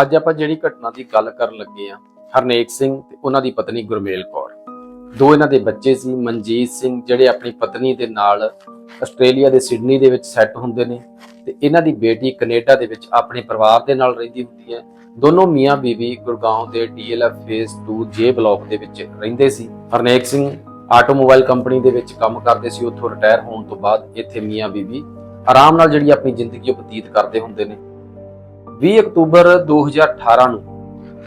ਅੱਜ ਆਪਾਂ ਜਿਹੜੀ ਘਟਨਾ ਦੀ ਗੱਲ ਕਰਨ ਲੱਗੇ ਆ ਹਰਨੇਕ ਸਿੰਘ ਤੇ ਉਹਨਾਂ ਦੀ ਪਤਨੀ ਗੁਰਮੇਲ ਕੌਰ। ਦੋ ਇਹਨਾਂ ਦੇ ਬੱਚੇ ਸੀ, ਮਨਜੀਤ ਸਿੰਘ, ਜਿਹੜੇ ਆਪਣੀ ਪਤਨੀ ਦੇ ਨਾਲ ਆਸਟ੍ਰੇਲੀਆ ਦੇ ਸਿਡਨੀ ਦੇ ਵਿੱਚ ਸੈੱਟ ਹੁੰਦੇ ਨੇ ਤੇ ਇਹਨਾਂ ਦੀ ਬੇਟੀ ਕੈਨੇਡਾ ਦੇ ਵਿੱਚ ਆਪਣੇ ਪਰਿਵਾਰ ਦੇ ਨਾਲ ਰਹਿੰਦੀ ਹੁੰਦੀ ਹੈ। ਦੋਨੋਂ ਮੀਆਂ ਬੀਵੀ ਗੁਰਗਾਉਂ ਦੇ ਡੀਐਲਐਫ ਫੇਸ 2 ਜੇ ਬਲਾਕ ਦੇ ਵਿੱਚ ਰਹਿੰਦੇ ਸੀ। ਹਰਨੇਕ ਸਿੰਘ ਆਟੋਮੋਬਾਈਲ ਕੰਪਨੀ ਦੇ ਵਿੱਚ ਕੰਮ ਕਰਦੇ ਸੀ, ਉੱਥੋਂ ਰਿਟਾਇਰ ਹੋਣ ਤੋਂ ਬਾਅਦ ਇੱਥੇ ਮੀਆਂ ਬੀਵੀ ਆਰਾਮ ਨਾਲ ਜਿਹੜੀ ਆਪਣੀ ਜ਼ਿੰਦਗੀ ਉਹ ਬਤੀਤ ਕਰਦੇ ਹੁੰਦੇ ਨੇ। 20 ਅਕਤੂਬਰ 2018 ਨੂੰ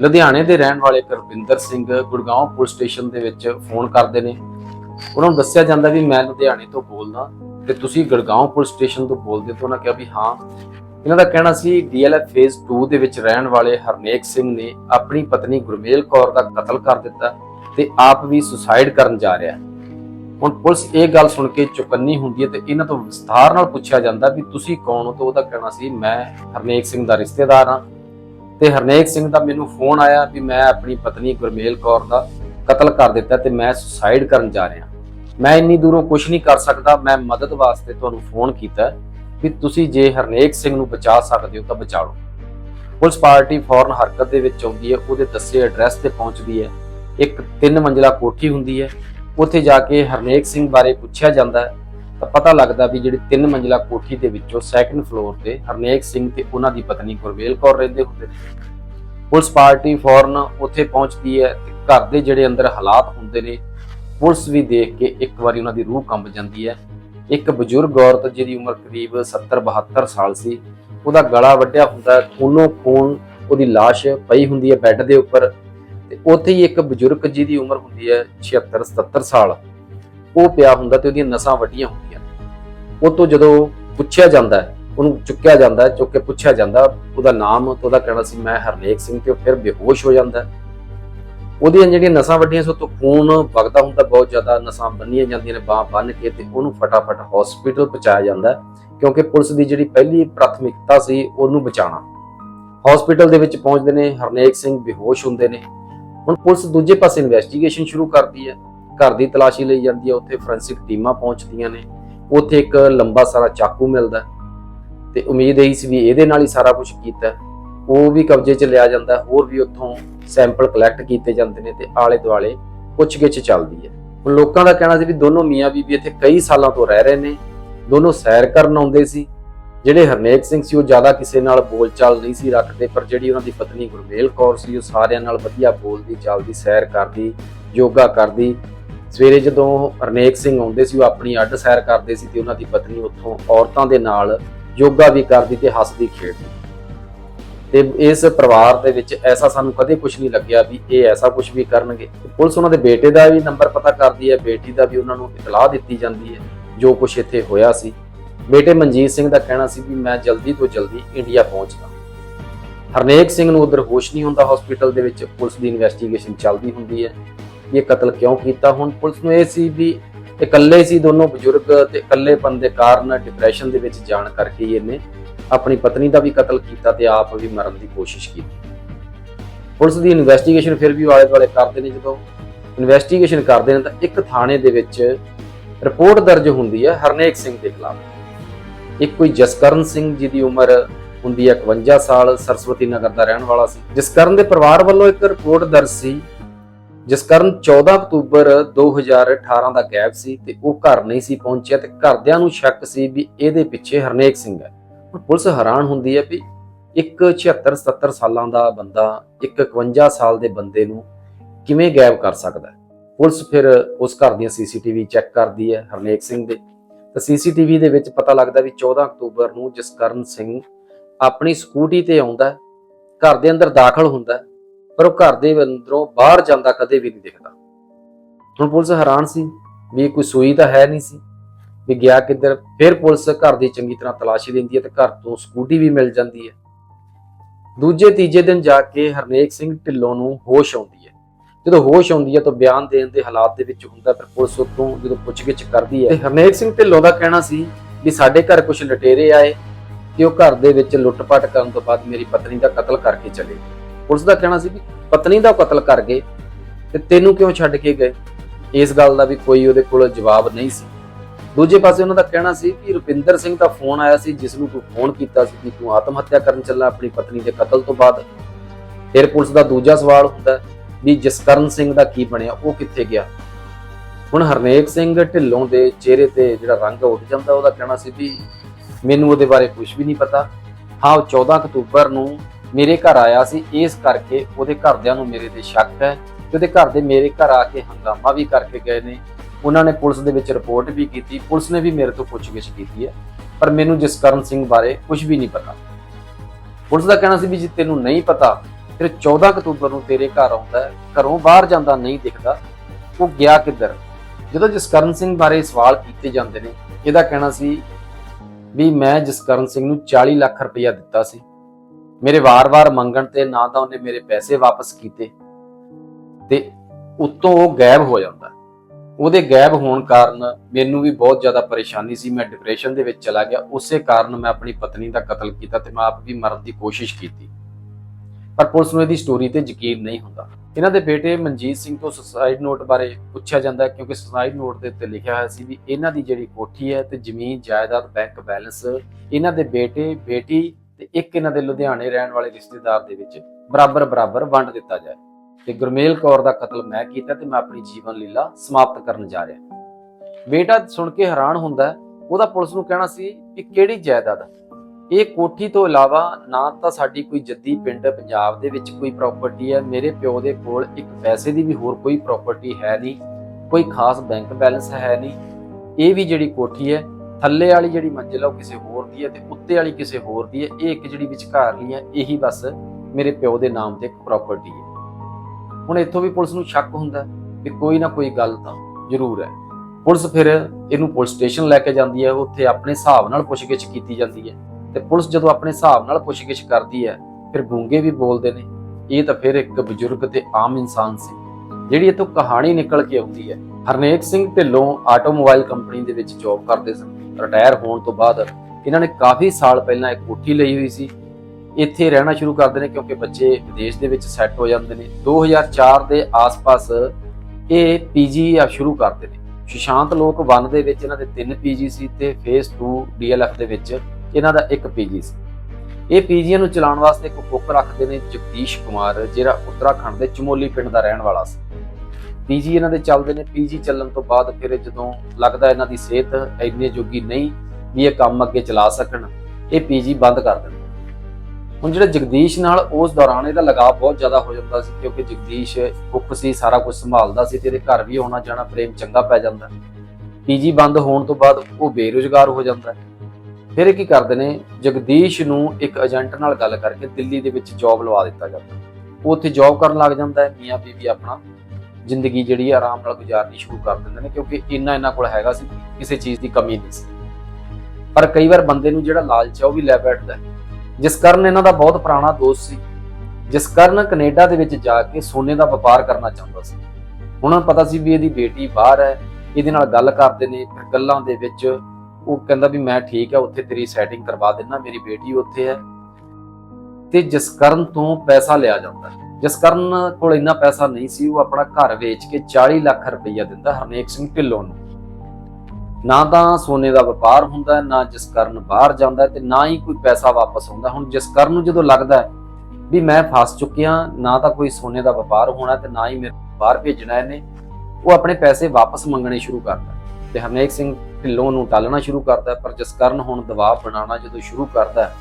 ਲੁਧਿਆਣੇ ਦੇ ਰਹਿਣ ਵਾਲੇ ਕਰਵਿੰਦਰ ਸਿੰਘ ਗੁੜਗਾਉਂ ਪੁਲਿਸ ਸਟੇਸ਼ਨ ਦੇ ਵਿੱਚ ਫੋਨ ਕਰਦੇ ਨੇ। ਉਹਨਾਂ ਨੂੰ ਦੱਸਿਆ ਜਾਂਦਾ ਵੀ ਮੈਂ ਲੁਧਿਆਣੇ ਤੋਂ ਬੋਲਦਾ ਤੇ ਤੁਸੀਂ ਗੁੜਗਾਉਂ ਪੁਲਿਸ ਸਟੇਸ਼ਨ ਤੋਂ ਬੋਲਦੇ ਤੋਂ ਉਹਨਾਂ ਕਿਹਾ ਵੀ ਹਾਂ। ਇਹਨਾਂ ਦਾ ਕਹਿਣਾ ਸੀ ਡੀਐਲਐਫ ਫੇਜ਼ 2 ਦੇ ਵਿੱਚ ਰਹਿਣ ਵਾਲੇ ਹਰਨੇਕ ਸਿੰਘ ਨੇ ਆਪਣੀ ਪਤਨੀ ਗੁਰਮੇਲ ਕੌਰ ਦਾ ਕਤਲ ਕਰ ਦਿੱਤਾ ਤੇ ਆਪ ਵੀ ਸੁਸਾਈਡ ਕਰਨ ਜਾ ਰਿਹਾ। ਹੈ ਹੁਣ ਪੁਲਿਸ ਇਹ ਗੱਲ ਸੁਣ ਕੇ ਚੁਕੰਨੀ ਹੁੰਦੀ ਹੈ ਤੇ ਇਹਨਾਂ ਤੋਂ ਵਿਸਥਾਰ ਨਾਲ ਪੁੱਛਿਆ ਜਾਂਦਾ ਵੀ ਤੁਸੀਂ ਕੌਣ ਹੋ ਤਾਂ ਉਹਦਾ ਕਹਿਣਾ ਸੀ, ਮੈਂ ਹਰਨੇਕ ਸਿੰਘ ਦਾ ਰਿਸ਼ਤੇਦਾਰ ਹਾਂ। ਤੇ ਹਰਨੇਕ ਸਿੰਘ ਦਾ ਮੈਨੂੰ ਫੋਨ ਆਇਆ ਵੀ ਮੈਂ ਆਪਣੀ ਪਤਨੀ ਗੁਰਮੇਲ ਕੌਰ ਦਾ ਕਤਲ ਕਰ ਦਿੱਤਾ ਤੇ ਮੈਂ ਸੁਸਾਈਡ ਕਰਨ ਜਾ ਰਿਹਾ। ਮੈਂ ਇੰਨੀ ਦੂਰੋਂ ਕੁਝ ਨਹੀਂ ਕਰ ਸਕਦਾ, ਮੈਂ ਮਦਦ ਵਾਸਤੇ ਤੁਹਾਨੂੰ ਫੋਨ ਕੀਤਾ ਵੀ ਤੁਸੀਂ ਜੇ ਹਰਨੇਕ ਸਿੰਘ ਨੂੰ ਬਚਾ ਸਕਦੇ ਹੋ ਤਾਂ ਬਚਾ ਲਓ। ਪੁਲਿਸ ਪਾਰਟੀ ਫੌਰਨ ਹਰਕਤ ਦੇ ਵਿੱਚ ਆਉਂਦੀ ਹੈ, ਉਹਦੇ ਦੱਸੇ ਐਡਰੈਸ ਤੇ ਪਹੁੰਚਦੀ ਹੈ। ਇੱਕ ਤਿੰਨ ਮੰਜ਼ਲਾ ਕੋਠੀ ਹੁੰਦੀ ਹੈ ਉੱਥੇ ਜਾ ਕੇ ਹਰਨੇਕ ਸਿੰਘ ਬਾਰੇ ਪੁੱਛਿਆ ਜਾਂਦਾ ਹੈ, ਤਾਂ ਪਤਾ ਲੱਗਦਾ ਵੀ ਜਿਹੜੀ ਤਿੰਨ ਮੰਜ਼ਿਲਾ ਕੋਠੀ ਦੇ ਵਿੱਚੋਂ ਸੈਕੰਡ ਫਲੋਰ ਤੇ ਹਰਨੇਕ ਸਿੰਘ ਤੇ ਉਹਨਾਂ ਦੀ ਪਤਨੀ ਗੁਰਵੇਲ ਕੌਰ ਰਹਿੰਦੇ ਹੁੰਦੇ ਨੇ। ਪੁਲਿਸ ਪਾਰਟੀ ਫੌਰਨ ਉੱਥੇ ਪਹੁੰਚਦੀ ਹੈ ਤੇ ਘਰ ਦੇ ਜਿਹੜੇ ਅੰਦਰ ਹਾਲਾਤ ਹੁੰਦੇ ਨੇ, ਪੁਲਿਸ ਵੀ ਦੇਖ ਕੇ ਇੱਕ ਵਾਰੀ ਉਹਨਾਂ ਦੀ ਰੂਹ ਕੰਬ ਜਾਂਦੀ ਹੈ। ਇੱਕ ਬਜ਼ੁਰਗ ਔਰਤ ਜਿਹਦੀ ਉਮਰ ਕਰੀਬ 70 72 ਸਾਲ ਸੀ, ਉਹਦਾ ਗਲਾ ਵੱਢਿਆ ਹੁੰਦਾ ਖੂਨੋ ਖੂਨ ਉਹਦੀ ਲਾਸ਼ ਪਈ ਹੁੰਦੀ ਹੈ ਬੈੱਡ ਦੇ ਉੱਪਰ। ਤੇ ਉੱਥੇ ਹੀ ਇੱਕ ਬਜ਼ੁਰਗ ਜਿਹਦੀ ਉਮਰ ਹੁੰਦੀ ਹੈ 76 77 ਸਾਲ। ਉਹ ਪਿਆ ਹੁੰਦਾ ਤੇ ਉਹਦੀਆਂ ਨਸਾਂ ਵੱਡੀਆਂ ਹੁੰਦੀਆਂ। ਉਹ ਤੋਂ ਜਦੋਂ ਪੁੱਛਿਆ ਜਾਂਦਾ ਉਹਨੂੰ ਚੁੱਕਿਆ ਜਾਂਦਾ ਚੁੱਕ ਕੇ ਪੁੱਛਿਆ ਜਾਂਦਾ ਉਹਦਾ ਨਾਮ ਤੇ ਉਹਦਾ ਕਹਿਣਾ ਸੀ, ਮੈਂ ਹਰਨੇਕ ਸਿੰਘ ਤੇ ਉਹ ਫਿਰ ਬੇਹੋਸ਼ ਹੋ ਜਾਂਦਾ ਉਹਦੀਆਂ ਜਿਹੜੀਆਂ ਨਸਾਂ ਵੱਡੀਆਂ ਸੋ ਤੋਂ ਖੂਨ ਵਗਦਾ ਹੁੰਦਾ ਬਹੁਤ ਜ਼ਿਆਦਾ, ਨਸਾਂ ਬੰਨੀਆਂ ਜਾਂਦੀਆਂ ਨੇ ਬਾਹ ਬੰਨ ਕੇ ਤੇ ਉਹਨੂੰ ਫਟਾਫਟ ਹਸਪੀਟਲ ਪਹੁੰਚਾਇਆ ਜਾਂਦਾ ਕਿਉਂਕਿ ਪੁਲਿਸ ਦੀ ਜਿਹੜੀ ਪਹਿਲੀ ਪ੍ਰਾਥਮਿਕਤਾ ਸੀ, ਉਹਨੂੰ ਬਚਾਉਣਾ। ਹਸਪੀਟਲ ਦੇ ਵਿੱਚ ਪਹੁੰਚਦੇ ਨੇ, ਹਰਨੇਕ ਸਿੰਘ ਬੇਹੋਸ਼ ਹੁੰਦੇ ਨੇ। ਹੁਣ ਪੁਲਿਸ ਦੂਜੇ ਪਾਸੇ ਇਨਵੈਸਟੀਗੇਸ਼ਨ ਸ਼ੁਰੂ ਕਰਦੀ ਹੈ। ਘਰ ਦੀ ਤਲਾਸ਼ੀ ਲਈ ਜਾਂਦੀ ਹੈ। ਉੱਥੇ ਫੋਰੈਂਸਿਕ ਟੀਮਾਂ ਪਹੁੰਚਦੀਆਂ ਨੇ। ਉੱਥੇ ਇੱਕ ਲੰਬਾ ਸਾਰਾ ਚਾਕੂ ਮਿਲਦਾ ਹੈ। ਤੇ ਉਮੀਦ ਇਹੀ ਸੀ ਵੀ ਇਹਦੇ ਨਾਲ ਹੀ ਸਾਰਾ ਕੁਝ ਕੀਤਾ ਉਹ ਵੀ ਕਬਜ਼ੇ 'ਚ ਲਿਆ ਜਾਂਦਾ ਹੋਰ ਵੀ ਉੱਥੋਂ ਸੈਂਪਲ ਕਲੈਕਟ ਕੀਤੇ ਜਾਂਦੇ ਨੇ ਤੇ ਆਲੇ ਦੁਆਲੇ ਪੁੱਛਗਿੱਛ ਚੱਲਦੀ ਹੈ। ਹੁਣ ਲੋਕਾਂ ਦਾ ਕਹਿਣਾ ਸੀ ਵੀ ਦੋਨੋਂ ਮੀਆਂ ਬੀਬੀ ਇੱਥੇ ਕਈ ਸਾਲਾਂ ਤੋਂ ਰਹਿ ਰਹੇ ਨੇ। ਦੋਨੋਂ ਸੈਰ ਕਰਨ ਆਉਂਦੇ ਸੀ। ਜਿਹੜੇ ਹਰਨੇਕ ਸਿੰਘ ਸੀ, ਉਹ ਜ਼ਿਆਦਾ ਕਿਸੇ ਨਾਲ ਬੋਲਚਾਲ ਨਹੀਂ ਸੀ ਰੱਖਦੇ, ਪਰ ਜਿਹੜੀ ਉਹਨਾਂ ਦੀ ਪਤਨੀ ਗੁਰਮੇਲ ਕੌਰ ਸੀ, ਉਹ ਸਾਰਿਆਂ ਨਾਲ ਵਧੀਆ ਬੋਲਦੀ, ਚੱਲਦੀ, ਸੈਰ ਕਰਦੀ, ਯੋਗਾ ਕਰਦੀ। ਸਵੇਰੇ ਜਦੋਂ ਹਰਨੇਕ ਸਿੰਘ ਆਉਂਦੇ ਸੀ, ਉਹ ਆਪਣੀ ਅੱਡ ਸੈਰ ਕਰਦੇ ਸੀ ਤੇ ਉਹਨਾਂ ਦੀ ਪਤਨੀ ਉੱਥੋਂ ਔਰਤਾਂ ਦੇ ਨਾਲ ਯੋਗਾ ਵੀ ਕਰਦੀ ਤੇ ਹੱਸਦੀ ਖੇਡਦੀ। ਤੇ ਇਸ ਪਰਿਵਾਰ ਦੇ ਵਿੱਚ ਐਸਾ ਸਾਨੂੰ ਕਦੇ ਕੁਝ ਨਹੀਂ ਲੱਗਿਆ ਵੀ ਇਹ ਐਸਾ ਕੁਝ ਵੀ ਕਰਨਗੇ। ਪੁਲਿਸ ਉਹਨਾਂ ਦੇ ਬੇਟੇ ਦਾ ਵੀ ਨੰਬਰ ਪਤਾ ਕਰਦੀ ਹੈ, ਬੇਟੀ ਦਾ ਵੀ ਉਹਨਾਂ ਨੂੰ ਇਤਲਾਹ ਦਿੱਤੀ ਜਾਂਦੀ ਹੈ, ਜੋ ਕੁਝ ਇੱਥੇ ਹੋਇਆ ਸੀ। ਬੇਟੇ ਮਨਜੀਤ ਸਿੰਘ ਦਾ ਕਹਿਣਾ ਸੀ ਵੀ ਮੈਂ ਜਲਦੀ ਤੋਂ ਜਲਦੀ ਇੰਡੀਆ ਪਹੁੰਚਦਾ ਹਰਨੇਕ ਸਿੰਘ ਨੂੰ ਉਧਰ ਹੋਸ਼ ਨਹੀਂ ਹੁੰਦਾ ਹਸਪੀਟਲ ਦੇ ਵਿੱਚ ਪੁਲਿਸ ਦੀ ਇਨਵੈਸਟੀਗੇਸ਼ਨ ਚੱਲਦੀ ਹੁੰਦੀ ਹੈ। ਇਹ ਕਤਲ ਕਿਉਂ ਕੀਤਾ? ਹੁਣ ਪੁਲਿਸ ਨੂੰ ਇਹ ਸੀ ਵੀ ਇਕੱਲੇ ਸੀ ਦੋਨੋਂ ਬਜ਼ੁਰਗ ਤੇ ਇਕੱਲੇਪਨ ਦੇ ਕਾਰਨ ਡਿਪਰੈਸ਼ਨ ਦੇ ਵਿੱਚ ਜਾਣ ਕਰਕੇ ਇਹਨੇ ਆਪਣੀ ਪਤਨੀ ਦਾ ਵੀ ਕਤਲ ਕੀਤਾ ਤੇ ਆਪ ਵੀ ਮਰਨ ਦੀ ਕੋਸ਼ਿਸ਼ ਕੀਤੀ। ਪੁਲਿਸ ਦੀ ਇਨਵੈਸਟੀਗੇਸ਼ਨ ਫਿਰ ਵੀ ਆਲੇ ਦੁਆਲੇ ਕਰਦੇ ਨੇ। ਜਦੋਂ ਇਨਵੈਸਟੀਗੇਸ਼ਨ ਕਰਦੇ ਨੇ ਤਾਂ ਇੱਕ ਥਾਣੇ ਦੇ ਵਿੱਚ ਰਿਪੋਰਟ ਦਰਜ ਹੁੰਦੀ ਹੈ ਹਰਨੇਕ ਸਿੰਘ ਦੇ ਖਿਲਾਫ। ਇੱਕ ਕੋਈ ਜਸਕਰਨ ਸਿੰਘ ਜੀ ਦੀ ਉਮਰ ਹੁੰਦੀ ਹੈ 51 ਸਾਲ, ਸਰਸਵਤੀ ਨਗਰ ਦਾ ਰਹਿਣ ਵਾਲਾ ਸੀ। ਜਸਕਰਨ ਦੇ ਪਰਿਵਾਰ ਵੱਲੋਂ ਇੱਕ ਰਿਪੋਰਟ ਦਰਜ ਸੀ। ਜਸਕਰਨ 14 ਅਕਤੂਬਰ 2018 ਦਾ ਗੈਪ ਸੀ ਤੇ ਉਹ ਘਰ ਨਹੀਂ ਸੀ ਪਹੁੰਚਿਆ ਤੇ ਘਰਦਿਆਂ ਨੂੰ ਸ਼ੱਕ ਸੀ ਵੀ ਇਹਦੇ ਪਿੱਛੇ ਹਰਨੇਕ ਸਿੰਘ ਹੈ। ਹੁਣ ਪੁਲਿਸ ਹੈਰਾਨ ਹੁੰਦੀ ਹੈ ਵੀ ਇੱਕ 76 77 ਸਾਲਾਂ ਦਾ ਬੰਦਾ ਇੱਕ 51 ਸਾਲ ਦੇ ਬੰਦੇ ਨੂੰ ਕਿਵੇਂ ਗਾਇਬ ਕਰ ਸਕਦਾ ਪੁਲਿਸ ਫਿਰ ਉਸ ਘਰ ਦੀਆਂ ਸੀਸੀਟੀਵੀ ਚੈੱਕ ਕਰਦੀ ਹੈ ਹਰਨੇਕ ਸਿੰਘ ਦੇ। ਤਾਂ ਸੀਸੀਟੀਵੀ ਦੇ ਵਿੱਚ ਪਤਾ ਲੱਗਦਾ ਵੀ 14 ਅਕਤੂਬਰ ਨੂੰ ਜਸਕਰਨ ਸਿੰਘ ਆਪਣੀ ਸਕੂਟੀ ਤੇ ਆਉਂਦਾ ਘਰ ਦੇ ਅੰਦਰ ਦਾਖਲ ਹੁੰਦਾ ਪਰ ਉਹ ਘਰ ਦੇ ਅੰਦਰੋਂ ਬਾਹਰ ਜਾਂਦਾ ਕਦੇ ਵੀ ਨਹੀਂ ਦਿਖਦਾ। ਹੁਣ ਪੁਲਿਸ ਹੈਰਾਨ ਸੀ ਵੀ ਕੋਈ ਸੂਈ ਤਾਂ ਹੈ ਨਹੀਂ ਸੀ, ਵੀ ਗਿਆ ਕਿੱਧਰ, ਫਿਰ ਪੁਲਿਸ ਘਰ ਦੀ ਚੰਗੀ ਤਰ੍ਹਾਂ ਤਲਾਸ਼ੀ ਲੈਂਦੀ ਹੈ ਤੇ ਘਰ ਤੋਂ ਸਕੂਟੀ ਵੀ ਮਿਲ ਜਾਂਦੀ ਹੈ। ਦੂਜੇ ਤੀਜੇ ਦਿਨ ਜਾ ਕੇ ਹਰਨੇਕ ਸਿੰਘ ਢਿੱਲੋਂ ਨੂੰ ਹੋਸ਼ ਆਉਂਦੀ ਹੈ। ਜਦੋਂ ਹੋਸ਼ ਆਉਂਦੀ ਹੈ ਤਾਂ ਬਿਆਨ ਦੇਣ ਦੇ ਹਾਲਾਤ ਦੇ ਵਿੱਚ ਹੁੰਦਾ ਪਰ ਪੁਲਿਸ ਉਤੋਂ ਜਦੋਂ ਪੁੱਛਗਿੱਛ ਕਰਦੀ ਹੈ ਤੇ ਹਰਨੇਕ ਸਿੰਘ ਢਿੱਲੋਂ ਦਾ ਕਹਿਣਾ ਸੀ ਵੀ ਸਾਡੇ ਘਰ ਕੁਝ ਲਟੇਰੇ ਆਏ ਤੇ ਉਹ ਘਰ ਦੇ ਵਿੱਚ ਲੁੱਟਪਾਟ ਕਰਨ ਤੋਂ ਬਾਅਦ ਮੇਰੀ ਪਤਨੀ ਦਾ ਕਤਲ ਕਰਕੇ ਚਲੇ ਗਏ। ਪੁਲਿਸ ਦਾ ਕਹਿਣਾ ਸੀ ਵੀ ਪਤਨੀ ਦਾ ਕਤਲ ਕਰ ਗਏ ਤੇ ਤੈਨੂੰ ਕਿਉਂ ਛੱਡ ਕੇ ਗਏ? ਇਸ ਗੱਲ ਦਾ ਵੀ ਕੋਈ ਉਹਦੇ ਕੋਲ ਜਵਾਬ ਨਹੀਂ ਸੀ। ਦੂਜੇ ਪਾਸੇ ਉਹਨਾਂ ਦਾ ਕਹਿਣਾ ਸੀ ਕਿ ਰੁਪਿੰਦਰ ਸਿੰਘ ਦਾ ਫੋਨ ਆਇਆ ਸੀ, ਜਿਸ ਨੂੰ ਤੂੰ ਫੋਨ ਕੀਤਾ ਸੀ ਕਿ ਤੂੰ ਆਤਮ ਹੱਤਿਆ ਕਰਨ ਚੱਲਾ ਆਪਣੀ ਪਤਨੀ ਦੇ ਕਤਲ ਤੋਂ ਬਾਅਦ। ਫਿਰ ਪੁਲਿਸ ਦਾ ਦੂਜਾ ਸਵਾਲ ਹੁੰਦਾ ਵੀ ਜਸਕਰਨ ਸਿੰਘ ਦਾ ਕੀ ਬਣਿਆ, ਉਹ ਕਿੱਥੇ ਗਿਆ? ਹੁਣ ਹਰਨੇਕ ਸਿੰਘ ਢਿੱਲੋਂ ਦੇ ਚਿਹਰੇ ਤੇ ਜਿਹੜਾ ਰੰਗ ਉੱਡ ਜਾਂਦਾ, ਉਹਦਾ ਕਹਿਣਾ ਸੀ ਵੀ ਮੈਨੂੰ ਉਹਦੇ ਬਾਰੇ ਕੁਝ ਵੀ ਨਹੀਂ ਪਤਾ। ਹਾਂ, ਉਹ 14 ਅਕਤੂਬਰ ਨੂੰ ਮੇਰੇ ਘਰ ਆਇਆ ਸੀ, ਇਸ ਕਰਕੇ ਉਹਦੇ ਘਰਦਿਆਂ ਨੂੰ ਮੇਰੇ ਤੇ ਸ਼ੱਕ ਹੈ ਤੇ ਉਹਦੇ ਘਰ ਦੇ ਮੇਰੇ ਘਰ ਆ ਕੇ ਹੰਗਾਮਾ ਵੀ ਕਰਕੇ ਗਏ ਨੇ। ਉਹਨਾਂ ਨੇ ਪੁਲਿਸ ਦੇ ਵਿੱਚ ਰਿਪੋਰਟ ਵੀ ਕੀਤੀ, ਪੁਲਿਸ ਨੇ ਵੀ ਮੇਰੇ ਤੋਂ ਪੁੱਛਗਿੱਛ ਕੀਤੀ ਹੈ, ਪਰ ਮੈਨੂੰ ਜਸਕਰਨ ਸਿੰਘ ਬਾਰੇ ਕੁਝ ਵੀ ਨਹੀਂ ਪਤਾ। ਪੁਲਿਸ ਦਾ ਕਹਿਣਾ ਸੀ ਵੀ ਜੇ ਤੈਨੂੰ ਨਹੀਂ ਪਤਾ ਫਿਰ 14 ਅਕਤੂਬਰ ਨੂੰ ਤੇਰੇ ਘਰ ਆਉਂਦਾ ਘਰੋਂ ਬਾਹਰ ਜਾਂਦਾ ਨਹੀਂ ਦਿਖਦਾ, ਉਹ ਗਿਆ ਕਿੱਧਰ? ਜਦੋਂ ਜਸਕਰਨ ਸਿੰਘ ਬਾਰੇ ਸਵਾਲ ਕੀਤੇ ਜਾਂਦੇ ਨੇ, ਇਹਦਾ ਕਹਿਣਾ ਸੀ ਵੀ ਮੈਂ ਜਸਕਰਨ ਸਿੰਘ ਨੂੰ 40 ਲੱਖ ਰੁਪਇਆ ਦਿੱਤਾ ਸੀ। ਮੇਰੇ ਵਾਰ-ਵਾਰ ਮੰਗਣ ਤੇ ਨਾ ਤਾਂ ਉਹਨੇ ਮੇਰੇ ਪੈਸੇ ਵਾਪਸ ਕੀਤੇ ਤੇ ਉੱਤੋਂ ਉਹ ਗਾਇਬ ਹੋ ਜਾਂਦਾ। ਉਹਦੇ ਗਾਇਬ ਹੋਣ ਕਾਰਨ ਮੈਨੂੰ ਵੀ ਬਹੁਤ ਜ਼ਿਆਦਾ ਪਰੇਸ਼ਾਨੀ ਸੀ, ਮੈਂ ਡਿਪਰੈਸ਼ਨ ਦੇ ਵਿੱਚ ਚਲਾ ਗਿਆ। ਉਸੇ ਕਾਰਨ ਮੈਂ ਆਪਣੀ ਪਤਨੀ ਦਾ ਕਤਲ ਕੀਤਾ ਤੇ ਮੈਂ ਆਪ ਵੀ ਮਰਨ ਦੀ ਕੋਸ਼ਿਸ਼ ਕੀਤੀ। ਪਰ ਪੁਲਿਸ ਨੂੰ ਇਹਦੀ ਸਟੋਰੀ ਤੇ ਯਕੀਨ ਨਹੀਂ ਹੁੰਦਾ। ਇਹਨਾਂ ਦੇ ਬੇਟੇ ਮਨਜੀਤ ਸਿੰਘ ਤੋਂ ਸੁਸਾਈਡ ਨੋਟ ਬਾਰੇ ਪੁੱਛਿਆ ਜਾਂਦਾ ਕਿਉਂਕਿ ਸੁਸਾਈਡ ਨੋਟ ਦੇ ਉੱਤੇ ਲਿਖਿਆ ਹੋਇਆ ਸੀ ਵੀ ਇਹਨਾਂ ਦੀ ਜਿਹੜੀ ਕੋਠੀ ਹੈ ਤੇ ਜ਼ਮੀਨ, ਜਾਇਦਾਦ ਬੈਂਕ ਬੈਲੈਂਸ ਇਹਨਾਂ ਦੇ ਬੇਟੇ, ਬੇਟੀ ਤੇ ਇੱਕ ਇਹਨਾਂ ਦੇ ਲੁਧਿਆਣੇ ਰਹਿਣ ਵਾਲੇ ਰਿਸ਼ਤੇਦਾਰ ਦੇ ਵਿੱਚ ਬਰਾਬਰ ਬਰਾਬਰ ਵੰਡ ਦਿੱਤਾ ਜਾਏ। ਤੇ ਗੁਰਮੇਲ ਕੌਰ ਦਾ ਕਤਲ ਮੈਂ ਕੀਤਾ ਤੇ ਮੈਂ ਆਪਣੀ ਜੀਵਨ ਲੀਲਾ ਸਮਾਪਤ ਕਰਨ ਜਾ ਰਿਹਾ। ਬੇਟਾ ਸੁਣ ਕੇ ਹੈਰਾਨ ਹੁੰਦਾ ਉਹਦਾ ਪੁਲਿਸ ਨੂੰ ਕਹਿਣਾ ਸੀ ਕਿ ਕਿਹੜੀ ਜਾਇਦਾਦ ਇਹ ਕੋਠੀ ਤੋਂ ਇਲਾਵਾ ਨਾ ਤਾਂ ਸਾਡੀ ਕੋਈ ਜੱਦੀ ਪਿੰਡ ਪੰਜਾਬ ਦੇ ਵਿੱਚ ਕੋਈ ਪ੍ਰਾਪਰਟੀ ਹੈ, ਮੇਰੇ ਪਿਓ ਦੇ ਕੋਲ ਇੱਕ ਪੈਸੇ ਦੀ ਵੀ ਹੋਰ ਕੋਈ ਪ੍ਰਾਪਰਟੀ ਹੈ ਨਹੀਂ, ਕੋਈ ਖਾਸ ਬੈਂਕ ਬੈਲੈਂਸ ਹੈ ਨਹੀਂ। ਇਹ ਵੀ ਜਿਹੜੀ ਕੋਠੀ ਹੈ, ਥੱਲੇ ਵਾਲੀ ਜਿਹੜੀ ਮੰਜ਼ਿਲ ਹੈ ਉਹ ਕਿਸੇ ਹੋਰ ਦੀ ਹੈ ਤੇ ਉੱਤੇ ਵਾਲੀ ਕਿਸੇ ਹੋਰ ਦੀ ਹੈ, ਇਹ ਇੱਕ ਜਿਹੜੀ ਵਿਚਕਾਰਲੀ ਹੈ, ਇਹੀ ਬਸ ਮੇਰੇ ਪਿਓ ਦੇ ਨਾਮ ਤੇ ਇੱਕ ਪ੍ਰਾਪਰਟੀ ਹੈ। ਹੁਣ ਇੱਥੋਂ ਵੀ ਪੁਲਿਸ ਨੂੰ ਸ਼ੱਕ ਹੁੰਦਾ ਕਿ ਕੋਈ ਨਾ ਕੋਈ ਗੱਲ ਤਾਂ ਜ਼ਰੂਰ ਹੈ। ਪੁਲਿਸ ਫਿਰ ਇਹਨੂੰ ਪੁਲਿਸ ਸਟੇਸ਼ਨ ਲੈ ਕੇ ਜਾਂਦੀ ਹੈ, ਉੱਥੇ ਆਪਣੇ ਹਿਸਾਬ ਨਾਲ ਪੁੱਛਗਿੱਛ ਕੀਤੀ ਜਾਂਦੀ ਹੈ। ਤੇ ਪੁਲਿਸ ਜਦੋਂ ਆਪਣੇ ਹਿਸਾਬ ਨਾਲ ਪੁੱਛਗਿੱਛ ਕਰਦੀ ਹੈ, ਫਿਰ ਗੂੰਗੇ ਵੀ ਬੋਲਦੇ ਨੇ, ਇਹ ਤਾਂ ਫਿਰ ਇੱਕ ਬਜ਼ੁਰਗ ਤੇ ਆਮ ਇਨਸਾਨ ਸੀ, ਜਿਹੜੀ ਇਥੋਂ ਕਹਾਣੀ ਨਿਕਲ ਕੇ ਆਉਂਦੀ ਹੈ। ਹਰਨੇਕ ਸਿੰਘ ਢਿੱਲੋਂ ਆਟੋਮੋਬਾਈਲ ਕੰਪਨੀ ਦੇ ਵਿੱਚ ਜੌਬ ਕਰਦੇ ਸਨ ਰਿਟਾਇਰ ਹੋਣ ਤੋਂ ਬਾਅਦ ਇਹਨਾਂ ਨੇ ਕਾਫੀ ਸਾਲ ਪਹਿਲਾਂ ਇੱਕ ਕੋਠੀ ਲਈ ਹੋਈ ਸੀ। ਇੱਥੇ ਰਹਿਣਾ ਸ਼ੁਰੂ ਕਰਦੇ ਨੇ ਕਿਉਂਕਿ ਬੱਚੇ ਵਿਦੇਸ਼ ਦੇ ਵਿੱਚ ਸੈੱਟ ਹੋ ਜਾਂਦੇ ਨੇ। 2004 ਦੇ ਆਸ-ਪਾਸ ਇਹ ਪੀਜੀ ਆ ਸ਼ੁਰੂ ਕਰਦੇ ਨੇ। ਸੁਸ਼ਾਂਤ ਲੋਕ 1 ਦੇ ਵਿੱਚ ਇਹਨਾਂ ਦੇ 3 ਪੀਜੀ ਸੀ ਤੇ ਫੇਸ 2 ਡੀਐਲਐਫ ਦੇ ਵਿੱਚ ਇਹਨਾਂ ਦਾ ਇੱਕ ਪੀਜੀ ਸੀ। ਇਹ ਪੀਜੀਆਂ ਨੂੰ ਚਲਾਉਣ ਵਾਸਤੇ ਇੱਕ ਕੁੱਕ ਰੱਖਦੇ ਨੇ ਜਗਦੀਸ਼ ਕੁਮਾਰ, ਜਿਹੜਾ ਉੱਤਰਾਖੰਡ ਦੇ ਚਮੋਲੀ ਪਿੰਡ ਦਾ ਰਹਿਣ ਵਾਲਾ ਸੀ। ਪੀਜੀ ਇਹਨਾਂ ਦੇ ਚੱਲਦੇ ਨੇ। ਪੀਜੀ ਚੱਲਣ ਤੋਂ ਬਾਅਦ ਫਿਰ ਜਦੋਂ ਲੱਗਦਾ ਇਹਨਾਂ ਦੀ ਸਿਹਤ ਇੰਨੇ ਜੋਗੀ ਨਹੀਂ ਵੀ ਇਹ ਕੰਮ ਅੱਗੇ ਚਲਾ ਸਕਣ, ਇਹ ਪੀਜੀ ਬੰਦ ਕਰ ਦਿੰਦੇ ਹੁਣ ਜਿਹੜਾ ਜਗਦੀਸ਼ ਨਾਲ ਉਸ ਦੌਰਾਨ ਇਹਦਾ ਲਗਾਵ ਬਹੁਤ ਜ਼ਿਆਦਾ ਹੋ ਜਾਂਦਾ ਸੀ ਕਿਉਂਕਿ ਜਗਦੀਸ਼ ਕੁੱਕ ਸੀ, ਸਾਰਾ ਕੁਝ ਸੰਭਾਲਦਾ ਸੀ ਤੇ ਇਹਦੇ ਘਰ ਵੀ ਆਉਣਾ ਜਾਣਾ ਪ੍ਰੇਮ ਚੰਗਾ ਪੈ ਜਾਂਦਾ। ਪੀਜੀ ਬੰਦ ਹੋਣ ਤੋਂ ਬਾਅਦ ਉਹ ਬੇਰੁਜ਼ਗਾਰ ਹੋ ਜਾਂਦਾ। ਹੈ। ਫਿਰ ਇਹ ਕੀ ਕਰਦੇ ਨੇ? ਜਗਦੀਸ਼ ਨੂੰ ਇੱਕ ਏਜੰਟ ਨਾਲ ਗੱਲ ਕਰਕੇ ਦਿੱਲੀ ਦੇ ਵਿੱਚ ਜੌਬ ਲਵਾ ਦਿੱਤਾ ਜਾਂਦਾ ਉਹ ਉੱਥੇ ਜੌਬ ਕਰਨ ਲੱਗ ਜਾਂਦਾ ਹੈ। ਮੀਆਂ ਬੀਬੀ ਆਪਣਾ ਜ਼ਿੰਦਗੀ ਜਿਹੜੀ ਆਰਾਮ ਨਾਲ ਗੁਜ਼ਾਰਨੀ ਸ਼ੁਰੂ ਕਰ ਦਿੰਦੇ ਨੇ ਕਿਉਂਕਿ ਇੰਨਾ ਇਹਨਾਂ ਕੋਲ ਹੈਗਾ ਸੀ, ਕਿਸੇ ਚੀਜ਼ ਦੀ ਕਮੀ ਨਹੀਂ ਸੀ। ਪਰ ਕਈ ਵਾਰ ਬੰਦੇ ਨੂੰ ਜਿਹੜਾ ਲਾਲਚ ਹੈ ਉਹ ਵੀ ਲੈ ਬੈਠਦਾ ਹੈ। ਜਿਸ ਕਾਰਨ ਇਹਨਾਂ ਦਾ ਬਹੁਤ ਪੁਰਾਣਾ ਦੋਸਤ ਸੀ। ਜਿਸ ਕਾਰਨ ਕੈਨੇਡਾ ਦੇ ਵਿੱਚ ਜਾ ਕੇ ਸੋਨੇ ਦਾ ਵਪਾਰ ਕਰਨਾ ਚਾਹੁੰਦਾ ਸੀ। ਉਹਨਾਂ ਨੂੰ ਪਤਾ ਸੀ ਵੀ ਇਹਦੀ ਬੇਟੀ ਬਾਹਰ ਹੈ। ਇਹਦੇ ਨਾਲ ਗੱਲ ਕਰਦੇ ਨੇ, ਫਿਰ ਗੱਲਾਂ ਦੇ ਵਿੱਚ ਉਹ ਕਹਿੰਦਾ ਵੀ ਮੈਂ ਠੀਕ ਹੈ ਉੱਥੇ ਤੇਰੀ ਸੈਟਿੰਗ ਕਰਵਾ ਦੇਣਾ ਮੇਰੀ ਬੇਟੀ ਉੱਥੇ ਹੈ। ਤੇ ਜਸਕਰਨ ਤੋਂ ਪੈਸਾ ਲਿਆ ਜਾਂਦਾ। ਜਸਕਰਨ ਕੋਲ ਇੰਨਾ ਪੈਸਾ ਨਹੀਂ ਸੀ, ਉਹ ਆਪਣਾ ਘਰ ਵੇਚ ਕੇ 40 ਲੱਖ ਰੁਪਈਆ ਦਿੰਦਾ ਹਰਨੇਕ ਸਿੰਘ ਢਿੱਲੋਂ ਨੂੰ। ਨਾ ਤਾਂ ਸੋਨੇ ਦਾ ਵਪਾਰ ਹੁੰਦਾ, ਨਾ ਜਸਕਰਨ ਬਾਹਰ ਜਾਂਦਾ ਤੇ ਨਾ ਹੀ ਕੋਈ ਪੈਸਾ ਵਾਪਸ ਆਉਂਦਾ। ਹੁਣ ਜਸਕਰਨ ਨੂੰ ਜਦੋਂ ਲੱਗਦਾ ਵੀ ਮੈਂ ਫਸ ਚੁੱਕਿਆ, ਨਾ ਤਾਂ ਕੋਈ ਸੋਨੇ ਦਾ ਵਪਾਰ ਹੋਣਾ ਤੇ ਨਾ ਹੀ ਮੇਰੇ ਬਾਹਰ ਭੇਜਣਾ ਇਹਨੇ, ਉਹ ਆਪਣੇ ਪੈਸੇ ਵਾਪਸ ਮੰਗਣੇ ਸ਼ੁਰੂ ਕਰਦਾ। ਤੇ ਹਰਨੇਕ ਸਿੰਘ ਢਿੱਲੋਂ ਨੂੰ ਟਾਲਣਾ ਸ਼ੁਰੂ ਕਰਦਾ, ਪਰ ਜਸਕਰਨ ਹੁਣ ਦਬਾਅ ਬਣਾਉਣਾ ਜਦੋਂ ਸ਼ੁਰੂ ਕਰਦਾ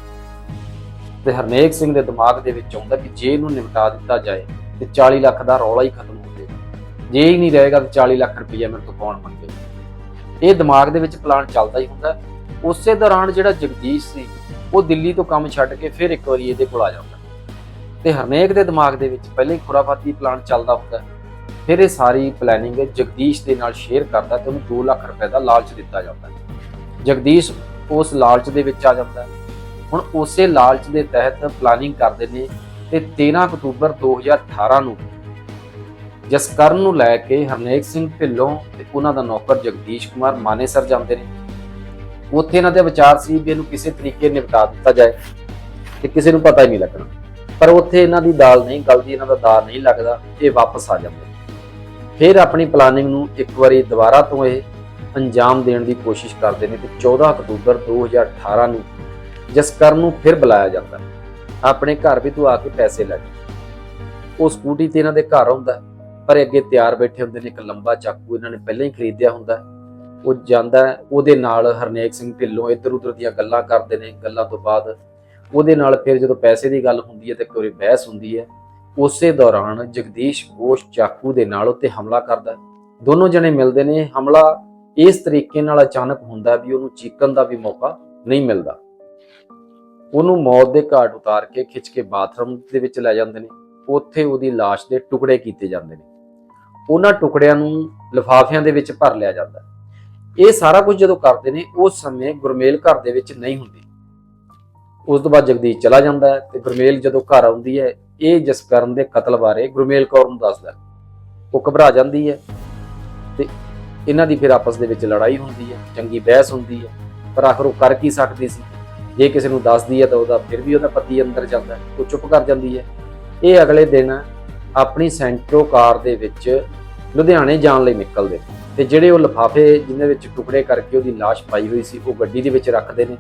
ਤੇ ਹਰਨੇਕ ਸਿੰਘ ਦੇ ਦਿਮਾਗ ਦੇ ਵਿੱਚ ਆਉਂਦਾ ਕਿ ਜੇ ਇਹਨੂੰ ਨਿਪਟਾ ਦਿੱਤਾ ਜਾਏ, ਤੇ 40 ਲੱਖ ਦਾ ਰੌਲਾ ਹੀ ਖਤਮ ਹੋ ਜਾਏਗਾ। ਜੇ ਹੀ ਨਹੀਂ ਰਹੇਗਾ, ਤਾਂ 40 ਲੱਖ ਰੁਪਈਆ ਮੇਰੇ ਤੋਂ ਕੌਣ ਮੰਗੇਗਾ? ਇਹ ਦਿਮਾਗ ਦੇ ਵਿੱਚ ਪਲਾਨ ਚੱਲਦਾ ਹੀ ਹੁੰਦਾ ਉਸੇ ਦੌਰਾਨ ਜਿਹੜਾ ਜਗਦੀਸ਼ ਸੀ, ਉਹ ਦਿੱਲੀ ਤੋਂ ਕੰਮ ਛੱਡ ਕੇ ਫਿਰ ਇੱਕ ਵਾਰੀ ਇਹਦੇ ਕੋਲ ਆ ਜਾਂਦਾ ਤੇ ਹਰਨੇਕ ਦੇ ਦਿਮਾਗ ਦੇ ਵਿੱਚ ਪਹਿਲੇ ਹੀ ਖੁਰਾਫਾਤੀ ਪਲਾਨ ਚੱਲਦਾ ਹੁੰਦਾ ਫਿਰ ਇਹ ਸਾਰੀ ਪਲੈਨਿੰਗ ਜਗਦੀਸ਼ ਦੇ ਨਾਲ ਸ਼ੇਅਰ ਕਰਦਾ ਤੇ ਉਹਨੂੰ 2 ਲੱਖ ਰੁਪਏ ਦਾ ਲਾਲਚ ਦਿੱਤਾ ਜਾਂਦਾ ਜਗਦੀਸ਼ ਉਸ ਲਾਲਚ ਦੇ ਵਿੱਚ ਆ ਜਾਂਦਾ ਹੁਣ ਉਸੇ ਲਾਲਚ ਦੇ ਤਹਿਤ ਪਲੈਨਿੰਗ ਕਰਦੇ ਨੇ ਤੇ 13 ਅਕਤੂਬਰ 2018 ਨੂੰ ਜਸਕਰਨ ਨੂੰ ਲੈ ਕੇ ਹਰਨੇਕ ਸਿੰਘ ਢਿੱਲੋਂ ਤੇ ਉਹਨਾਂ ਦਾ ਨੌਕਰ ਜਗਦੀਸ਼ ਕੁਮਾਰ ਮਾਨੇਸਰ ਜਾਂਦੇ ਨੇ। ਉੱਥੇ ਇਹਨਾਂ ਦੇ ਵਿਚਾਰ ਸੀ ਵੀ ਇਹਨੂੰ ਕਿਸੇ ਤਰੀਕੇ ਨਿਪਟਾ ਦਿੱਤਾ ਜਾਏ ਤੇ ਕਿਸੇ ਨੂੰ ਪਤਾ ਹੀ ਨਹੀਂ ਲੱਗਣਾ। ਪਰ ਉੱਥੇ ਇਹਨਾਂ ਦੀ ਦਾਲ ਨਹੀਂ ਗਲਦੀ ਇਹਨਾਂ ਦਾ ਦਾਲ ਨਹੀਂ ਲੱਗਦਾ, ਇਹ ਵਾਪਸ ਆ ਜਾਂਦੇ ਫਿਰ ਆਪਣੀ ਪਲਾਨਿੰਗ ਨੂੰ ਇੱਕ ਵਾਰੀ ਦੁਬਾਰਾ ਤੋਂ ਇਹ ਅੰਜਾਮ ਦੇਣ ਦੀ ਕੋਸ਼ਿਸ਼ ਕਰਦੇ ਨੇ ਤੇ 14 ਅਕਤੂਬਰ 2018 ਨੂੰ ਜਸਕਰਨ ਨੂੰ ਫਿਰ ਬੁਲਾਇਆ ਜਾਂਦਾ ਆਪਣੇ ਘਰ ਵੀ ਤੂੰ ਆ ਕੇ ਪੈਸੇ ਲੈ ਜਾ ਉਹ ਸਕੂਟੀ ਤੇ ਇਹਨਾਂ ਦੇ ਘਰ ਆਉਂਦਾ ਪਰ ਅੱਗੇ ਤਿਆਰ ਬੈਠੇ ਹੁੰਦੇ ਨੇ, ਇੱਕ ਲੰਬਾ ਚਾਕੂ ਇਹਨਾਂ ਨੇ ਪਹਿਲਾਂ ਹੀ ਖਰੀਦਿਆ ਹੁੰਦਾ ਉਹ ਜਾਂਦਾ ਉਹਦੇ ਨਾਲ ਹਰਨੇਕ ਸਿੰਘ ਢਿੱਲੋਂ ਇੱਧਰ ਉੱਧਰ ਦੀਆਂ ਗੱਲਾਂ ਕਰਦੇ ਨੇ। ਗੱਲਾਂ ਤੋਂ ਬਾਅਦ ਉਹਦੇ ਨਾਲ ਫਿਰ ਜਦੋਂ ਪੈਸੇ ਦੀ ਗੱਲ ਹੁੰਦੀ ਹੈ ਤੇ ਕੋਈ ਬਹਿਸ ਹੁੰਦੀ ਹੈ ਉਸੇ ਦੌਰਾਨ ਜਗਦੀਸ਼ ਘੋਸ਼ ਚਾਕੂ ਦੇ ਨਾਲ ਉੱਤੇ ਹਮਲਾ ਕਰਦਾ ਹੈ। ਦੋਨੋਂ ਜਣੇ ਮਿਲਦੇ ਨੇ। ਹਮਲਾ ਇਸ ਤਰੀਕੇ ਨਾਲ ਅਚਾਨਕ ਹੁੰਦਾ ਵੀ ਉਹਨੂੰ ਚੀਕਣ ਦਾ ਵੀ ਮੌਕਾ ਨਹੀਂ ਮਿਲਦਾ। ਉਹਨੂੰ ਮੌਤ ਦੇ ਘਾਟ ਉਤਾਰ ਕੇ ਖਿੱਚ ਕੇ ਬਾਥਰੂਮ ਦੇ ਵਿੱਚ ਲੈ ਜਾਂਦੇ ਨੇ। ਉੱਥੇ ਉਹਦੀ ਲਾਸ਼ ਦੇ ਟੁਕੜੇ ਕੀਤੇ ਜਾਂਦੇ ਨੇ। ਉਹਨਾਂ ਟੁਕੜਿਆਂ ਨੂੰ ਲਿਫਾਫਿਆਂ ਦੇ ਵਿੱਚ ਭਰ ਲਿਆ ਜਾਂਦਾ ਇਹ ਸਾਰਾ ਕੁਝ ਜਦੋਂ ਕਰਦੇ ਨੇ, ਉਸ ਸਮੇਂ ਗੁਰਮੇਲ ਘਰ ਦੇ ਵਿੱਚ ਨਹੀਂ ਹੁੰਦੀ। ਉਸ ਤੋਂ ਬਾਅਦ ਜਗਦੀਸ਼ ਚਲਾ ਜਾਂਦਾ ਹੈ ਤੇ ਗੁਰਮੇਲ ਜਦੋਂ ਘਰ ਆਉਂਦੀ ਹੈ ਇਹ ਜਸਕਰਨ ਦੇ ਕਤਲ ਬਾਰੇ ਗੁਰਮੇਲ ਕੌਰ ਨੂੰ ਦੱਸਦਾ। ਉਹ ਘਬਰਾ ਜਾਂਦੀ ਹੈ ਤੇ ਇਹਨਾਂ ਦੀ ਫਿਰ ਆਪਸ ਦੇ ਵਿੱਚ ਲੜਾਈ ਹੁੰਦੀ ਹੈ, ਚੰਗੀ ਬਹਿਸ ਹੁੰਦੀ ਹੈ, ਪਰ ਆਖਰ ਉਹ ਕਰ ਕੀ ਸਕਦੀ ਸੀ? ਜੇ ਕਿਸੇ ਨੂੰ ਦੱਸਦੀ ਹੈ ਤਾਂ ਉਹਦਾ ਫਿਰ ਵੀ ਉਹਦਾ ਪਤੀ ਅੰਦਰ ਜਾਂਦਾ ਹੈ, ਉਹ ਚੁੱਪ ਕਰ ਜਾਂਦੀ ਹੈ। ਇਹ ਅਗਲੇ ਦਿਨ ਆਪਣੀ ਸੈਂਟਰੋ ਕਾਰ ਦੇ ਵਿੱਚ ਲੁਧਿਆਣੇ ਜਾਣ ਲਈ ਨਿਕਲਦੇ ਨੇ ਤੇ ਜਿਹੜੇ ਉਹ ਲਿਫਾਫੇ ਜਿਨ੍ਹਾਂ ਵਿੱਚ ਟੁਕੜੇ ਕਰਕੇ ਉਹਦੀ ਲਾਸ਼ ਪਾਈ ਹੋਈ ਸੀ, ਉਹ ਗੱਡੀ ਦੇ ਵਿੱਚ ਰੱਖਦੇ ਨੇ।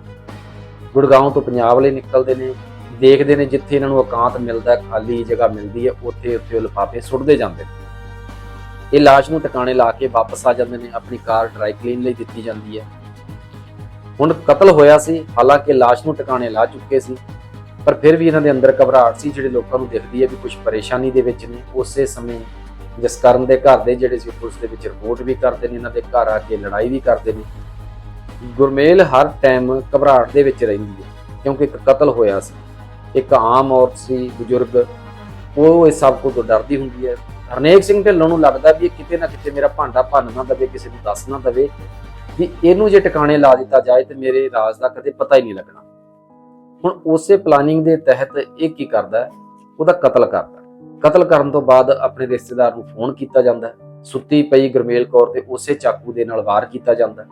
ਗੁੜਗਾਉਂ ਤੋਂ ਪੰਜਾਬ ਲਈ ਨਿਕਲਦੇ ਨੇ। ਦੇਖਦੇ ਨੇ ਜਿੱਥੇ ਇਹਨਾਂ ਨੂੰ ਇਕਾਂਤ ਮਿਲਦਾ, ਖਾਲੀ ਜਗ੍ਹਾ ਮਿਲਦੀ ਹੈ, ਉੱਥੇ ਉੱਥੇ ਉਹ ਲਿਫਾਫੇ ਸੁੱਟਦੇ ਜਾਂਦੇ ਨੇ। ਇਹ ਲਾਸ਼ ਨੂੰ ਟਿਕਾਣੇ ਲਾ ਕੇ ਵਾਪਸ ਆ ਜਾਂਦੇ ਨੇ, ਆਪਣੀ ਕਾਰ ਡਰਾਈ ਕਲੀਨ ਲਈ ਦਿੱਤੀ ਜਾਂਦੀ ਹੈ। ਹੁਣ ਕਤਲ ਹੋਇਆ ਸੀ, ਹਾਲਾਂਕਿ ਲਾਸ਼ ਨੂੰ ਟਿਕਾਣੇ ਲਾ ਚੁੱਕੇ ਸੀ, ਪਰ ਫਿਰ ਵੀ ਇਹਨਾਂ ਦੇ ਅੰਦਰ ਘਬਰਾਹਟ ਸੀ, ਜਿਹੜੇ ਲੋਕਾਂ ਨੂੰ ਦਿਖਦੀ ਹੈ ਵੀ ਕੁਝ ਪਰੇਸ਼ਾਨੀ ਦੇ ਵਿੱਚ ਨੇ। ਉਸੇ ਸਮੇਂ ਜਸਕਰਨ ਦੇ ਘਰ ਦੇ ਜਿਹੜੇ ਸੀ, ਪੁਲਿਸ ਦੇ ਵਿੱਚ ਰਿਪੋਰਟ ਵੀ ਕਰਦੇ ਨੇ, ਇਹਨਾਂ ਦੇ ਘਰ ਆ ਕੇ ਲੜਾਈ ਵੀ ਕਰਦੇ ਨੇ। ਗੁਰਮੇਲ ਹਰ ਟਾਈਮ ਘਬਰਾਹਟ ਦੇ ਵਿੱਚ ਰਹਿੰਦੀ ਹੈ, ਕਿਉਂਕਿ ਇੱਕ ਕਤਲ ਹੋਇਆ ਸੀ। ਇੱਕ ਆਮ ਔਰਤ ਸੀ, ਬਜ਼ੁਰਗ, ਉਹ ਇਸ ਸਭ ਕੁਝ ਤੋਂ ਡਰਦੀ ਹੁੰਦੀ ਹੈ। ਹਰਨੇਕ ਸਿੰਘ ਢਿੱਲੋਂ ਨੂੰ ਲੱਗਦਾ ਵੀ ਇਹ ਕਿਤੇ ਨਾ ਕਿਤੇ ਮੇਰਾ ਭਾਂਡਾ ਭੰਨ ਨਾ ਦਵੇ, ਕਿਸੇ ਨੂੰ ਦੱਸ ਨਾ ਦਵੇ ਵੀ ਇਹਨੂੰ ਜੇ ਟਿਕਾਣੇ ਲਾ ਦਿੱਤਾ ਜਾਏ ਤੇ ਮੇਰੇ ਰਾਜ ਦਾ ਕਦੇ ਪਤਾ ਹੀ ਨਹੀਂ ਲੱਗਣਾ। ਹੁਣ ਉਸੇ ਪਲਾਨਿੰਗ ਦੇ ਤਹਿਤ ਇਹ ਕੀ ਕਰਦਾ ਉਹਦਾ ਕਤਲ ਕਰਦਾ ਕਤਲ ਕਰਨ ਤੋਂ ਬਾਅਦ ਆਪਣੇ ਰਿਸ਼ਤੇਦਾਰ ਨੂੰ ਫੋਨ ਕੀਤਾ ਜਾਂਦਾ ਸੁੱਤੀ ਪਈ ਗੁਰਮੇਲ ਕੌਰ ਤੇ ਉਸੇ ਚਾਕੂ ਦੇ ਨਾਲ ਵਾਰ ਕੀਤਾ ਜਾਂਦਾ ਹੈ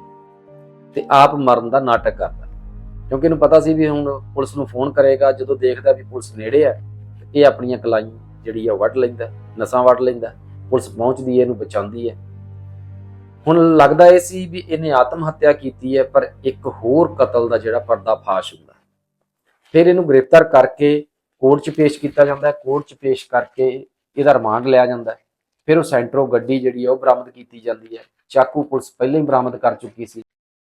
ਤੇ ਆਪ ਮਰਨ ਦਾ ਨਾਟਕ ਕਰਦਾ ਕਿਉਂਕਿ ਇਹਨੂੰ ਪਤਾ ਸੀ ਵੀ ਹੁਣ ਪੁਲਿਸ ਨੂੰ ਫੋਨ ਕਰੇਗਾ, ਜਦੋਂ ਦੇਖਦਾ ਵੀ ਪੁਲਿਸ ਨੇੜੇ ਹੈ, ਇਹ ਆਪਣੀਆਂ ਕਲਾਈ ਜਿਹੜੀ ਆ ਉਹ ਵੱਢ ਲੈਂਦਾ, ਨਸਾਂ ਵੱਢ ਲੈਂਦਾ, ਪੁਲਿਸ ਪਹੁੰਚਦੀ ਹੈ, ਇਹਨੂੰ ਬਚਾਉਂਦੀ ਹੈ। ਹੁਣ ਲੱਗਦਾ ਇਹ ਸੀ ਵੀ ਇਹਨੇ ਆਤਮ ਹੱਤਿਆ ਕੀਤੀ ਹੈ, ਪਰ ਇੱਕ ਹੋਰ ਕਤਲ ਦਾ ਜਿਹੜਾ ਪਰਦਾਫਾਸ਼ ਹੁੰਦਾ। ਫਿਰ ਇਹਨੂੰ ਗ੍ਰਿਫਤਾਰ ਕਰਕੇ ਕੋਰਟ 'ਚ ਪੇਸ਼ ਕੀਤਾ ਜਾਂਦਾ ਹੈ ਕੋਰਟ 'ਚ ਪੇਸ਼ ਕਰਕੇ ਇਹਦਾ ਰਿਮਾਂਡ ਲਿਆ ਜਾਂਦਾ। ਹੈ ਫਿਰ ਉਹ ਸੈਂਟਰੋ ਗੱਡੀ ਜਿਹੜੀ ਆ ਉਹ ਬਰਾਮਦ ਕੀਤੀ ਜਾਂਦੀ ਹੈ। ਚਾਕੂ ਪੁਲਿਸ ਪਹਿਲਾਂ ਹੀ ਬਰਾਮਦ ਕਰ ਚੁੱਕੀ ਸੀ।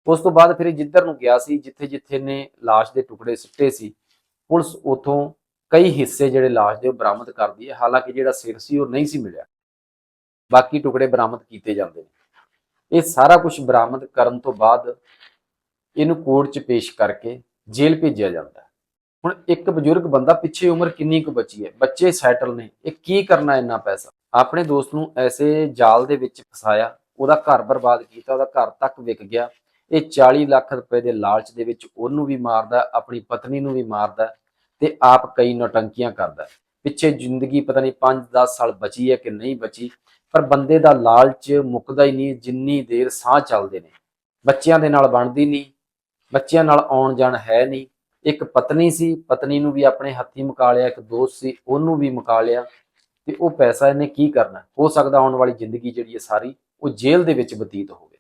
ਉਸ ਤੋਂ ਬਾਅਦ ਫਿਰ ਜਿੱਧਰ ਨੂੰ ਗਿਆ ਸੀ, ਜਿੱਥੇ ਜਿੱਥੇ ਨੇ ਲਾਸ਼ ਦੇ ਟੁਕੜੇ ਸਿੱਟੇ ਸੀ, ਪੁਲਿਸ ਉਥੋਂ ਕਈ ਹਿੱਸੇ ਜਿਹੜੇ ਲਾਸ਼ ਦੇ ਬਰਾਮਦ ਕਰਦੀ ਹੈ। ਹਾਲਾਂਕਿ ਜਿਹੜਾ ਸਿਰ ਸੀ ਉਹ ਨਹੀਂ ਸੀ ਮਿਲਿਆ। ਬਾਕੀ ਟੁਕੜੇ ਬਰਾਮਦ ਕੀਤੇ ਜਾਂਦੇ ਨੇ। ਇਹ ਸਾਰਾ ਕੁਝ ਬਰਾਮਦ ਕਰਨ ਤੋਂ ਬਾਅਦ ਇਹਨੂੰ ਕੋਰਟ 'ਚ ਪੇਸ਼ ਕਰਕੇ ਜੇਲ੍ਹ ਭੇਜਿਆ ਜਾਂਦਾ ਹੁਣ ਇੱਕ ਬਜ਼ੁਰਗ ਬੰਦਾ ਪਿੱਛੇ ਉਮਰ ਕਿੰਨੀ ਕੁ ਬਚੀ ਹੈ? ਬੱਚੇ ਸੈਟਲ ਨੇ। ਇਹ ਕੀ ਕਰਨਾ ਇੰਨਾ ਪੈਸਾ? ਆਪਣੇ ਦੋਸਤ ਨੂੰ ਐਸੇ ਜਾਲ ਦੇ ਵਿੱਚ ਫਸਾਇਆ, ਉਹਦਾ ਘਰ ਬਰਬਾਦ ਕੀਤਾ, ਉਹਦਾ ਘਰ ਤੱਕ ਵਿਕ ਗਿਆ। ਇਹ 40 ਲੱਖ ਰੁਪਏ ਦੇ ਲਾਲਚ ਦੇ ਵਿੱਚ ਉਹਨੂੰ ਵੀ ਮਾਰਦਾ, ਆਪਣੀ ਪਤਨੀ ਨੂੰ ਵੀ ਮਾਰਦਾ ਤੇ ਆਪ ਕਈ ਨੌਟੰਕੀਆਂ ਕਰਦਾ। ਪਿੱਛੇ ਜ਼ਿੰਦਗੀ ਪਤਾ ਨਹੀਂ 5-10 ਸਾਲ ਬਚੀ ਹੈ ਕਿ ਨਹੀਂ ਬਚੀ, ਪਰ ਬੰਦੇ ਦਾ ਲਾਲਚ ਮੁੱਕਦਾ ਹੀ ਨਹੀਂ, ਜਿੰਨੀ ਦੇਰ ਸਾਹ ਚੱਲਦੇ ਨੇ। ਬੱਚਿਆਂ ਦੇ ਨਾਲ ਬਣਦੀ ਨਹੀਂ, ਬੱਚਿਆਂ ਨਾਲ ਆਉਣ ਜਾਣ ਹੈ ਨਹੀਂ। ਇੱਕ ਪਤਨੀ ਸੀ, ਪਤਨੀ ਨੂੰ ਵੀ ਆਪਣੇ ਹੱਥੀ ਮੁਕਾ ਲਿਆ, ਇੱਕ ਦੋਸਤ ਸੀ, ਉਹਨੂੰ ਵੀ ਮੁਕਾ ਲਿਆ ਤੇ ਉਹ ਪੈਸਾ ਇਹਨੇ ਕੀ ਕਰਨਾ? ਹੋ ਸਕਦਾ ਆਉਣ ਵਾਲੀ ਜ਼ਿੰਦਗੀ ਜਿਹੜੀ ਹੈ ਸਾਰੀ ਉਹ ਜੇਲ੍ਹ ਦੇ ਵਿੱਚ ਬਤੀਤ ਹੋਵੇ।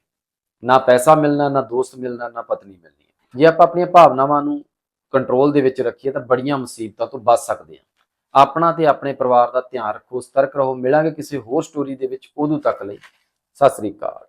ਨਾ ਪੈਸਾ ਮਿਲਣਾ, ਨਾ ਦੋਸਤ ਮਿਲਣਾ, ਨਾ ਪਤਨੀ ਮਿਲਣੀ। ਹੈ ਜੇ ਆਪਾਂ ਆਪਣੀਆਂ ਭਾਵਨਾਵਾਂ ਨੂੰ ਕੰਟਰੋਲ ਦੇ ਵਿੱਚ ਰੱਖੀਏ ਤਾਂ ਬੜੀਆਂ ਮੁਸੀਬਤਾਂ ਤੋਂ ਬਚ ਸਕਦੇ ਹਾਂ। ਆਪਣਾ ਤੇ ਆਪਣੇ ਪਰਿਵਾਰ ਦਾ ਧਿਆਨ ਰੱਖੋ, ਸਤਰਕ ਰਹੋ, ਮਿਲਾਂਗੇ ਕਿਸੇ ਹੋਰ ਸਟੋਰੀ ਦੇ ਵਿੱਚ ਉਦੋਂ ਤੱਕ ਲਈ। ਸਤਿ ਸ੍ਰੀ ਅਕਾਲ।